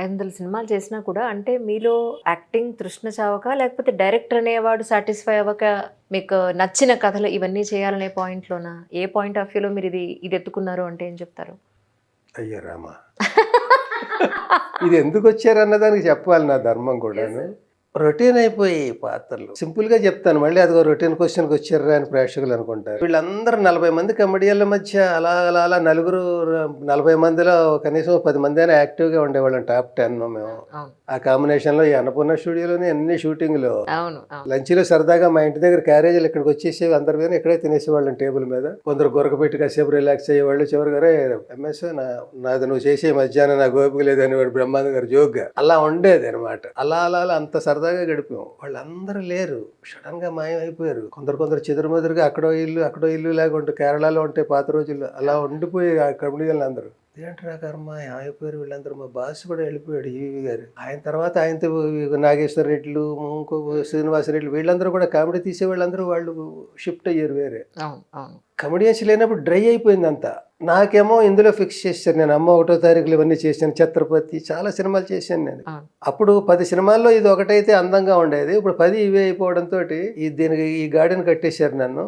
ఐదు వందల సినిమాలు చేసినా కూడా అంటే మీలో యాక్టింగ్ తృష్ణ చావక లేకపోతే డైరెక్టర్ అనేవాడు సాటిస్ఫై అవ్వక మీకు నచ్చిన కథలు ఇవన్నీ చేయాలనే పాయింట్లోనా? ఏ పాయింట్ ఆఫ్ వ్యూలో మీరు ఇది ఇది ఎత్తుకున్నారు అంటే ఏం చెప్తారు? అయ్యో రామా. ఇది ఎందుకు వచ్చారన్న దానికి చెప్పాలి నా ధర్మం కూడా రొటీన్ అయిపోయి పాత్రలు. సింపుల్గా చెప్తాను. మళ్ళీ అదిగో రొటీన్ క్వశ్చన్కి వచ్చారా అని ప్రేక్షకులు అనుకుంటారు. వీళ్ళందరూ నలభై మంది కమెడియన్ల మధ్య అలా అలా అలా నలుగురు నలభై మందిలో కనీసం పది మంది అయినా యాక్టివ్గా ఉండేవాళ్ళం. టాప్ టెన్ మేము. ఆ కాంబినేషన్లో ఈ అన్నపూర్ణ స్టూడియోలోనే అన్ని షూటింగ్లు అవును అవును. లంచ్లో సరదాగా మా ఇంటి దగ్గర క్యారేజీలు ఇక్కడికి వచ్చేసి అందరి మీద ఇక్కడే తినేసేవాళ్ళం టేబుల్ మీద. కొందరు గొరక పెట్టి కాసేపు రిలాక్స్ అయ్యేవాళ్ళు. చివరి గారే ఎంఎస్ నా నాది నువ్వు చేసే మధ్యాహ్నం నా గోపిక లేదని వాడు బ్రహ్మానంద గారు జోక్గా అలా ఉండేది అనమాట అలా అలా అంత సరదాగా గడిపాం. వాళ్ళందరూ లేరు. సడన్గా మాయమైపోయారు. కొందరు కొందరు చెదురుమదురుగా అక్కడో ఇల్లు అక్కడో ఇల్లు లాగా ఉంటే కేరళలో ఉంటే పాత రోజుల్లో అలా ఉండిపోయి ఆ కమిడీలు అందరూ ఏంట్రా కర్మ? అయిపోయారు వీళ్ళందరూ మా బాస్ కూడా వెళ్ళిపోయాడు ఈవి గారు. ఆయన తర్వాత ఆయనతో నాగేశ్వర రెడ్లు ఇంకో శ్రీనివాస రెడ్లు వీళ్ళందరూ కూడా కామెడీ తీసే వాళ్ళందరూ వాళ్ళు షిఫ్ట్ అయ్యారు వేరే. కమెడియన్స్ లేనప్పుడు డ్రై అయిపోయింది అంతా నాకేమో ఇందులో ఫిక్స్ చేశాను నేను అమ్మ ఒకటో తారీఖులు ఇవన్నీ చేశాను ఛత్రపతి చాలా సినిమాలు చేశాను నేను. అప్పుడు పది సినిమాల్లో ఇది ఒకటైతే అందంగా ఉండేది ఇప్పుడు పది ఇవే అయిపోవడంతో ఈ దీనికి ఈ గార్డెన్ కట్టేశారు నన్ను.